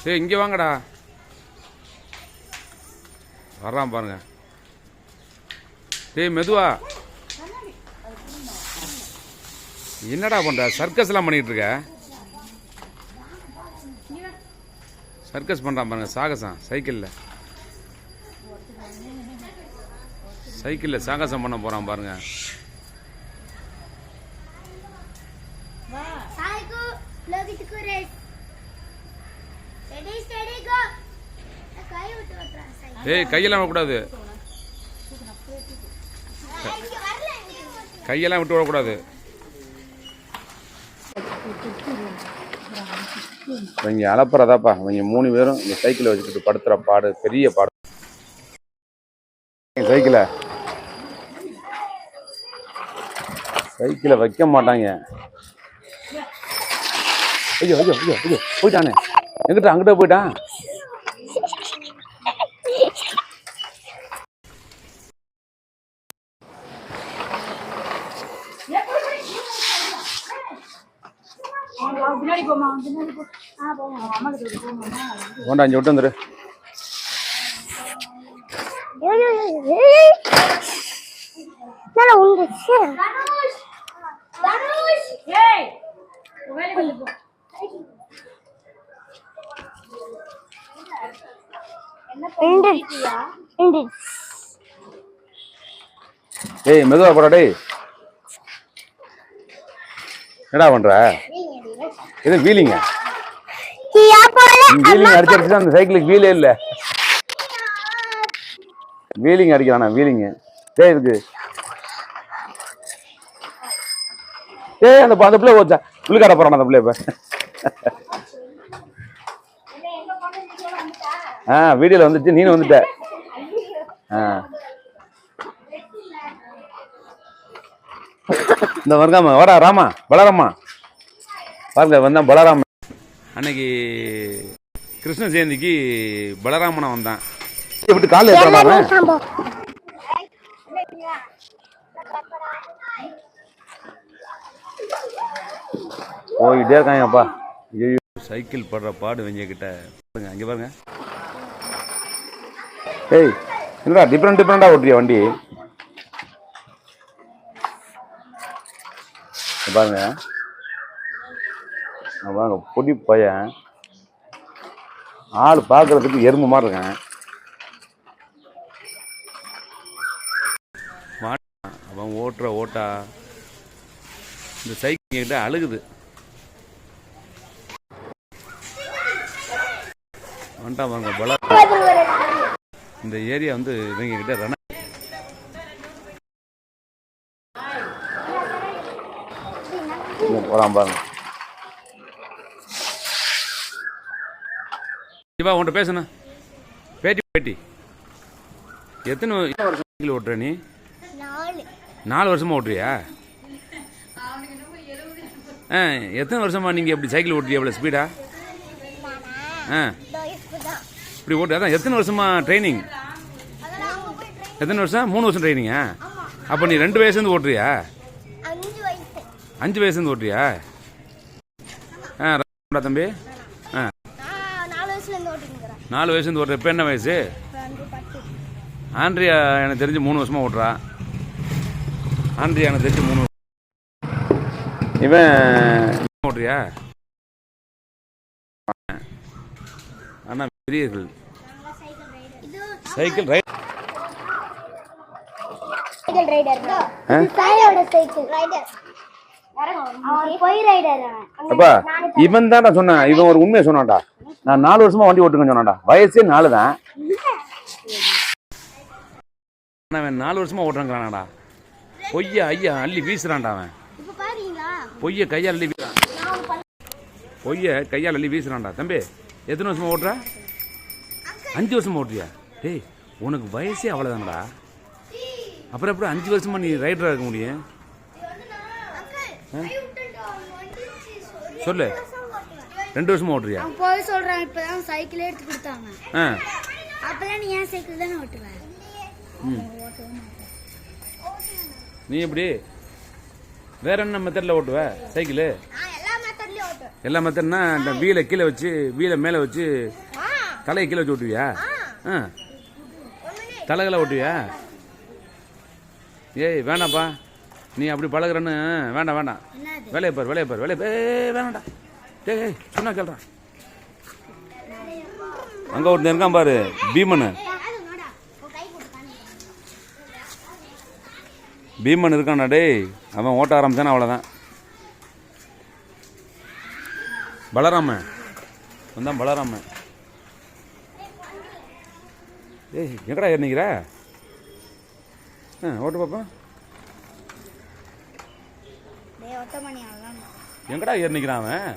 சரி இங்கே வாங்கடா. வர்றான் பாருங்க. டேய் மெதுவா. என்னடா பண்ணுற சர்க்கஸ்லாம் பண்ணிகிட்டு இருக்க? சர்க்கஸ் பண்ணுறான் பாருங்க சாகசம் சைக்கிளில் சைக்கிளில் சாகசம் பண்ண போகிறான் பாருங்கள் Saiku, லோகித்துக்கு ரேஸ் ஸ்டடி ஸ்டடி கோ கை விட்டு ஏய் கையெல்லாம் விடக்கூடாது. கையெல்லாம் விட்டு விடக்கூடாது. இவங்க அலப்புறதாப்பா. இவங்க மூணு பேரும் இந்த சைக்கிளை வச்சுக்கிட்டு படுத்துற பாடு பெரிய பாடு. சைக்கிளை. சைக்கிளை வைக்க மாட்டாங்க. ஐயோ ஐயோ ஐயோ ஐயோ போயிட்டானே. எங்கிட்ட அங்கிட்ட போயிட்டான். பின்னாடி போமா ஆ போமா அம்மா கிட்ட போமா விட்டு வந்துரு. நல்லா. உண்டுச்சு ஏய் மெதுவா போடா டேய். என்னடா பண்ற? இது வீலிங்க. வீலிங் அடிச்சு அடிச்சு அந்த சைக்கிளுக்கு வீலே இல்ல. வீலிங் அடிக்கிறானா வீலிங் டேய் இருக்கு டேய் அந்த அந்த பிள்ளை போச்சா புள்ளிக்கார போறான் அந்த பிள்ளை இப்ப ஆ வீடியோல வந்துச்சு நீனும் வந்துட்ட. ஆ. இந்த வருகாம வாடா ராமா பலராமா பாருங்க வந்தான் பலராம அன்னைக்கு கிருஷ்ண ஜெயந்திக்கு பலராமனை வந்தான். ஏற்றான் சாம்போ? போயிட்டே இருக்காங்கப்பா. ஐயோ சைக்கிள் படுற பாடு வெஞ்ச கிட்ட பாருங்க அங்கே பாருங்க. ஏய் என்னடா டிஃப்ரெண்ட் டிஃப்ரெண்டாக ஓட்டுறியா வண்டி? இங்க பாருங்க. பாருங்க பொடி பையன். ஆள் பார்க்கறதுக்கு எறும்பு மாதிரி இருக்கேன். அவன் ஓட்டுற ஓட்டா இந்த சைக்கிள் கிட்ட அழுகுது. வந்துட்டான் பாருங்க பல இந்த ஏரியா வந்து இவங்க கிட்ட ரண இங்க போறான் பாருங்க. இவா உன்கிட்ட பேசுன. பேட்டி பேட்டி. எத்தனை வருஷம் சைக்கிள் ஓட்டுற நீ? நாலு. வருஷமா ஓட்டுறியா? ஆ எத்தனை வருஷமா நீங்கள் எப்படி சைக்கிள் ஓட்டுறியா எவ்வளோ ஸ்பீடா ஆ. இப்படி ஓட்டு அதான் எத்தனை வருஷமா ட்ரைனிங் எத்தனை வருஷம்? மூணு வருஷம் ட்ரைனிங்கா அப்போ நீ ரெண்டு வயசுலேருந்து ஓட்டுறியா? அஞ்சு வயசு. அஞ்சு வயசுலேருந்து ஓட்டுறியா? ஆ தம்பி ஆ நான் நாலு வயசுல இருந்து ஓட்டிருக்கிறேன் நாலு வயசுலேருந்து ஓட்டுற இப்போ என்ன வயசு? ஆண்ட்ரியா எனக்கு தெரிஞ்சு மூணு வருஷமா ஓட்டுறா. ஆண்ட்ரியா எனக்கு தெரிஞ்சு மூணு இவன் ஓட்டுறியா? அண்ணா பெரியர்கள். Cycle ride cycle rider. ஆ? சாயோட சைக்கிள். ரைடர். அவன் பொய் ரைடர் அவன். அப்பா இவன் தான்டா சொன்னான். இவன் ஒரு உண்மையை சொன்னான்டா. நான் நாலு வருஷமா வண்டி ஓட்டுங்கன்னு சொன்னான்டா. வயசே நாலு தான் அவன் நாலு வருஷமா ஓட்டுறாங்களாடா பொய்ய ஐயா அள்ளி வீசுறான்டா அவன். பொய்ய கையால் அள்ளி வீசுறான் பொய்ய கையால் அள்ளி வீசுறான்டா. தம்பி எத்தனை வருஷமா ஓட்டுற? அஞ்சு வருஷமா ஓட்டுறியா? டேய் உனக்கு வயசே அவ்வளோதானடா அப்புறம் எப்படி அஞ்சு வருஷமா நீ ரைடரா இருக்க முடியும்? சொல்லு. ரெண்டு வருஷமா ஓட்டுறியா? போய் சொல்றான் இப்பதான் சைக்கிள் எடுத்து கொடுத்தாங்க. ஆ. அப்பதான் நீ ஏன் சைக்கிள் தானே ஓட்டுவேன் ம். நீ எப்படி? வேற என்ன மெத்தடில் ஓட்டுவ? சைக்கிளு எல்லா மெத்தட்னா இந்த வீலை கீழே வச்சு வீலை மேலே வச்சு தலையை கீழே வச்சு ஓட்டுவியா? ஆ. தலைகளை ஓட்டுவியா? ஏய் வேணாப்பா நீ அப்படி பழகுறன்னு வேண்டாம் வேண்டாம். வேலையை பாரு வேலையை பாரு வேலையை வேணாம்டா. டேய் ஏய் சொன்னா கேள்றான் அங்கே ஒருத்தன் இருக்கான் பாரு பீமனு. பீமன் இருக்கான்டா டேய் அவன் ஓட்ட ஆரம்பிச்சானா அவ்வளோதான் பலராமன் வந்தான் பலராமன் ஏய் எங்கடா ஏறி நிற்கிற ஆ ஓட்டு பாப்பா அவ்வளோதான் எங்கடா ஏறி நிற்கிறான் அவன்?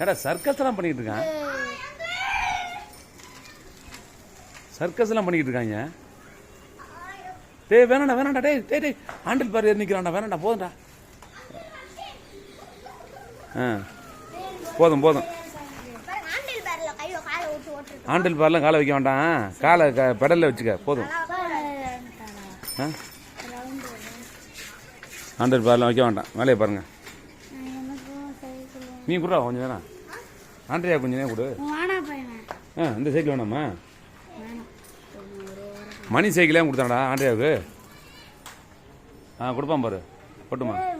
ஏடா சர்க்கஸ்லாம் பண்ணிகிட்டு பண்ணிக்கிட்டு இருக்கான்? சர்க்கஸ்லாம் பண்ணிக்கிட்டு இருக்காங்க டேய் வேணாண்டா வேணாண்டா டேய் டேய் டே ஆண்டில் பாரு ஏறி நிற்கிறான்டா வேணாண்டா போதும்டா. ஆ. போதும் போதும். ஆண்டில் காலை பார்லாம் காலை வைக்க வேண்டாம். காலை க பெடலில் வச்சுக்க போதும். ஆ. ஆண்டில் பார்லாம் வைக்க வேண்டாம். வேலையை பாருங்கள் நீ கொடுறா கொஞ்சம் நேரம். ஆண்ட்ரியா கொஞ்சம் நேரம் கொடு. ஆ இந்த சைக்கிள் வேணாமா? மணி சைக்கிளே கொடுத்தாடா ஆண்ட்ரியாவுக்கு. ஆ கொடுப்பான் பாரு. பாரு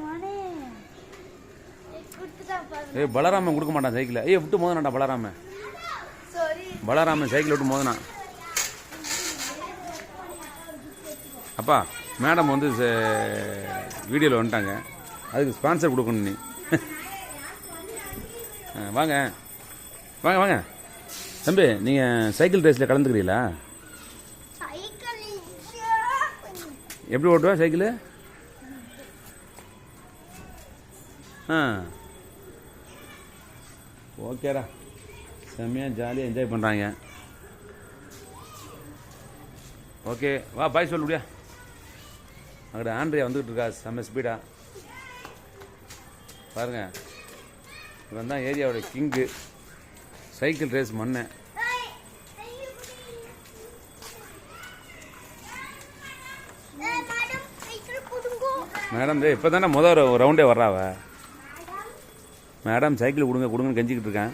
ஏய் பலராமன் கொடுக்க மாட்டான் சைக்கிளை. ஏய் விட்டு மோதனாடா பலராமன். பலராமன் சைக்கிள் விட்டு மோதனான். அப்பா மேடம் வந்து வீடியோவில் வந்துட்டாங்க. அதுக்கு ஸ்பான்சர் கொடுக்கணும் நீ. வாங்க. வாங்க வாங்க. தம்பி நீங்கள் சைக்கிள் ரேஸில் கலந்துக்கிறீங்களா? எப்படி ஓட்டுவா சைக்கிள்? ஆ. ஓகேடா. செம்மையாக ஜாலியாக என்ஜாய் பண்ணுறாங்க ஓகே வா பாய் சொல்ல முடியா அங்கே ஆண்ட்ரியா வந்துக்கிட்டு இருக்கா செம்ம ஸ்பீடாக பாருங்கள் இவன் தான் ஏரியாவோட கிங்கு. சைக்கிள் ரேஸ் மண்ணேன் மேடம் இப்போ தானே முதல் ரவுண்டே வர்றாவ மேடம் சைக்கிள் கொடுங்க கொடுங்கன்னு கெஞ்சிக்கிட்டு இருக்கேன்.